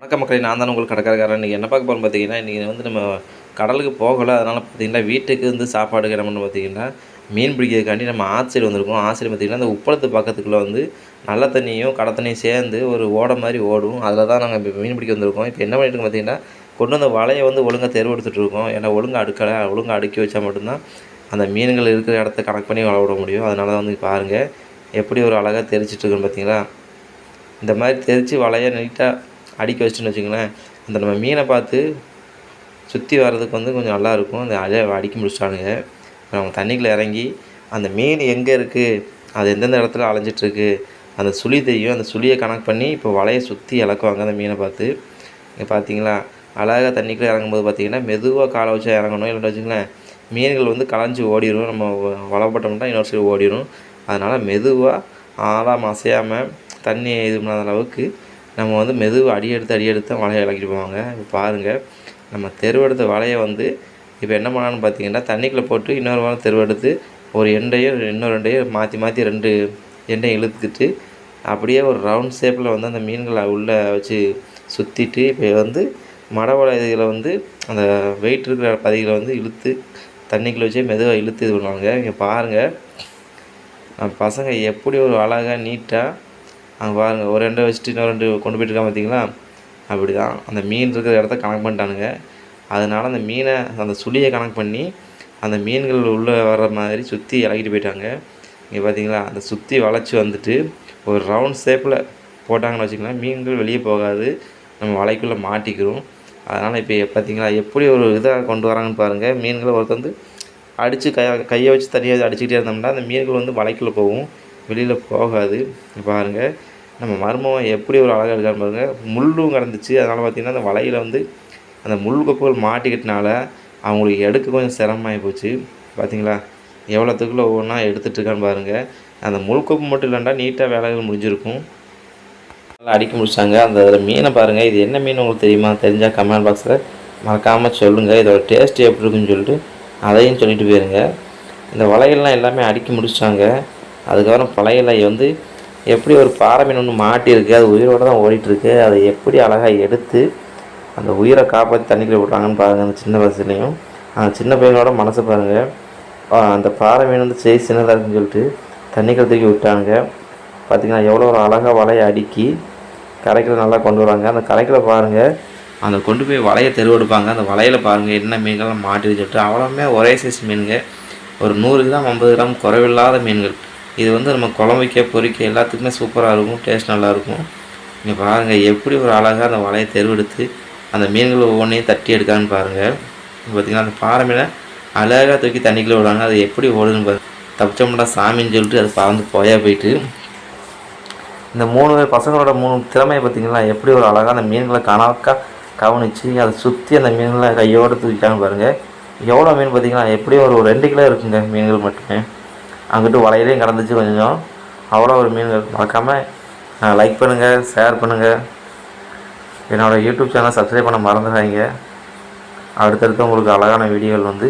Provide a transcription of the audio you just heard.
வணக்க மக்களை நான் தான் உங்களுக்கு கடைக்காரக்காரன் இன்றைக்கி என்ன பார்க்க போகிறோம் பார்த்தீங்கன்னா இன்றைக்கி வந்து நம்ம கடலுக்கு போகலை. அதனால் பார்த்தீங்கன்னா வீட்டுக்கு வந்து சாப்பாடுக்கு என்ன பண்ணணும் பார்த்தீங்கன்னா மீன் பிடிக்கிறதுக்காண்டி நம்ம ஆற்று வந்திருக்கோம். ஆற்று பார்த்தீங்கன்னா அந்த உப்பளத்து பக்கத்துக்குள்ளே வந்து நல்ல தண்ணியும் கடை தண்ணியும் சேர்ந்து ஒரு ஓடை மாதிரி ஓடும். அதில் தான் நாங்கள் இப்போ மீன் பிடிக்க வந்திருக்கோம். இப்போ என்ன பண்ணிட்டு பார்த்தீங்கன்னா கொண்டு வந்த வலையை வந்து ஒழுங்காக தெருவு எடுத்துகிட்டு இருக்கோம். ஏன்னா ஒழுங்காக அடுக்கலை. ஒழுங்காக அடுக்கி வச்சா மட்டும்தான் அந்த மீன்கள் இருக்கிற இடத்த கணக்கு பண்ணி வள விட முடியும். அதனால தான் வந்து பாருங்கள் எப்படி ஒரு அழகாக தெரிச்சிட்ருக்குன்னு பார்த்தீங்களா? இந்த மாதிரி தெரித்து வலையை நீட்டாக அடிக்க வச்சுன்னு வச்சுங்களேன் அந்த நம்ம மீனை பார்த்து சுற்றி வர்றதுக்கு வந்து கொஞ்சம் நல்லாயிருக்கும் அந்த அலையை அடிக்க முடிச்சிட்டானுங்க. அவங்க தண்ணிக்குள்ளே இறங்கி அந்த மீன் எங்கே இருக்குது அது எந்தெந்த இடத்துல அலைஞ்சிட்ருக்கு அந்த சுழி தெரியும். அந்த சுழியை கணக்கு பண்ணி இப்போ வலையை சுற்றி இழக்குவாங்க அந்த மீனை பார்த்து. இங்கே பார்த்தீங்களா? அழகாக தண்ணிக்குள்ளே இறங்கும்போது பார்த்தீங்கன்னா மெதுவாக காலை வச்சா இறங்கணும். இல்லைன்னு வச்சுங்களேன் மீன்கள் வந்து களைஞ்சி ஓடிடும் நம்ம வளப்பட்டோம்னா போட்டோம்னா இன்னொரு சைடு ஓடிடும் அதனால் மெதுவாக ஆழம் அசையாமல் தண்ணி இது பண்ணாத அளவுக்கு நம்ம வந்து மெதுவாக அடி எடுத்து அடி எடுத்து தான் வலையை விளக்கிட்டு போவாங்க. இப்போ பாருங்கள் நம்ம தெருவெடுத்த வலையை வந்து இப்போ என்ன பண்ணான்னு பார்த்தீங்கன்னா தண்ணிக்குள்ளே போட்டு இன்னொரு வாரம் தெருவெடுத்து ஒரு எண்டையும் இன்னொரு ரெண்டையும் மாற்றி மாற்றி ரெண்டு எண்டையும் இழுத்துக்கிட்டு அப்படியே ஒரு ரவுண்ட் ஷேப்பில் வந்து அந்த மீன்களை உள்ளே வச்சு சுற்றிட்டு இப்போ வந்து மடவலை இதில் வந்து அந்த வெயிட் இருக்கிற பதிகளை வந்து இழுத்து தண்ணிக்குள்ளே வச்சே மெதுவாக இழுத்து இது பண்ணுவாங்க. இங்கே பாருங்கள் நம்ம பசங்க எப்படி ஒரு அழகாக நீட்டாக அங்கே பாருங்கள் ஒரு ரெண்டை வச்சுட்டு இன்னொரு ரெண்டு கொண்டு போயிட்டு இருக்கான் பார்த்தீங்களா அப்படி தான் அந்த மீன் இருக்கிற இடத்த கணக்கு பண்ணிட்டானுங்க. அதனால் அந்த மீனை அந்த சுழியை கணக்கு பண்ணி அந்த மீன்கள் உள்ளே வர்ற மாதிரி சுற்றி இறக்கிட்டு போயிட்டாங்க. இங்கே பார்த்தீங்களா அந்த சுற்றி வளைச்சி வந்துட்டு ஒரு ரவுண்ட் ஷேப்பில் போட்டாங்கன்னு வச்சுக்கலாம் மீன்கள் வெளியே போகாது. நம்ம வலைக்குள்ளே மாட்டிக்கிறோம். அதனால் இப்போ பார்த்தீங்களா எப்படி ஒரு இதாக கொண்டு வராங்கன்னு பாருங்கள் மீன்களை ஒருத்தர் வந்து அடித்து கையை கையை வச்சு தனியாக அடிச்சுக்கிட்டே இருந்தோம்னா அந்த மீன்கள் வந்து வலைக்குள்ளே போகும். வெளியில் போகாது. பாருங்கள் நம்ம மர்மம் எப்படி ஒரு அழகாக இருக்கான்னு பாருங்கள் முள்ளும் கிடந்துச்சு அதனால் பார்த்திங்கன்னா அந்த வலையில் வந்து அந்த முள் கொப்புகள் மாட்டிக்கிட்டனால அவங்களுக்கு எடுக்க கொஞ்சம் சிரமமாகி போச்சு. பார்த்தீங்களா எவ்வளோத்துக்குள்ளே ஒவ்வொன்றா எடுத்துகிட்டு இருக்கான்னு பாருங்கள் அந்த முள் கொப்பு மட்டும் இல்லைண்டா நீட்டாக வேலைகள் முடிஞ்சிருக்கும். நல்லா அடிக்க முடிச்சாங்க. அந்த அதில் மீனை பாருங்கள் இது என்ன மீன் உங்களுக்கு தெரியுமா? தெரிஞ்சால் கமெண்ட் பாக்ஸில் மறக்காமல் சொல்லுங்கள் இதோட டேஸ்ட் எப்படி இருக்குன்னு சொல்லிட்டு அதையும் சொல்லிட்டு போயிருங்க. இந்த வலைகள்லாம் எல்லாமே அடிக்க முடிச்சிட்டாங்க அதுக்கப்புறம் பழையலை வந்து எப்படி ஒரு பாறை மீன் ஒன்று மாட்டியிருக்கு அது உயிரோடு தான் ஓடிட்டுருக்கு அதை எப்படி அழகாக எடுத்து அந்த உயிரை காப்பாற்றி தண்ணிக்குள்ளே விட்றாங்கன்னு பாருங்கள் அந்த சின்ன வயசுலேயும் அந்த சின்ன பையனோட மனசை பாருங்கள் அந்த பாறை மீன் வந்து செய் சின்னதாக இருக்குன்னு சொல்லிட்டு தண்ணிக்குள்ள தூக்கி விட்டாங்க பார்த்திங்கன்னா எவ்வளோ ஒரு அழகாக வலையை அடுக்கி கரைக்கில் நல்லா கொண்டு வராங்க. அந்த கரைக்கில் பாருங்கள் அந்த கொண்டு போய் வலையை தெருவெடுப்பாங்க அந்த வலையில் பாருங்கள் என்ன மீன்கள்லாம் மாட்டின்னு சொல்லிட்டு. அவ்வளோமே ஒரே சைஸ் மீனுங்க. ஒரு நூறு கிராம் ஐம்பது கிராம் குறைவில்லாத மீன்கள். இது வந்து நம்ம குழம்புக்க பொறிக்க எல்லாத்துக்குமே சூப்பராக இருக்கும் டேஸ்ட் நல்லாயிருக்கும் நீங்கள் பாருங்கள் எப்படி ஒரு அழகாக அந்த வலையை தெருவெடுத்து அந்த மீன்கள் ஒவ்வொன்றையும் தட்டி எடுக்கான்னு பாருங்கள் பார்த்திங்கன்னா அந்த பாறை மீனை அழகாக தூக்கி தண்ணிக்குள்ளே விடுவாங்க. அது எப்படி ஓடுதுன்னு பாரு. தப்பிச்சோம்னா சாமின்னு சொல்லிட்டு அது பறந்து போயா போயிட்டு. இந்த மூணு பேர் பசங்களோட மூணு திறமையை பார்த்திங்கன்னா எப்படி ஒரு அழகாக அந்த மீன்களை கணக்காக கவனித்து அதை சுற்றி அந்த மீன்களை கையோடு தூக்கிட்டாங்க பாருங்கள் எவ்வளோ மீன் பார்த்திங்கன்னா எப்படியும் ஒரு ரெண்டு கிலோ இருக்குங்க மீன்கள் மட்டுமே. அங்கிட்டு வலையிலையும் கிடந்துச்சு கொஞ்சம். அவ்வளோ ஒரு மீன்கள் மறக்காமல் லைக் பண்ணுங்கள் ஷேர் பண்ணுங்கள் என்னோடய யூடியூப் சேனல் சப்ஸ்கிரைப் பண்ண மறந்துடாதீங்க. அடுத்தடுத்து உங்களுக்கு அழகான வீடியோகள் வந்து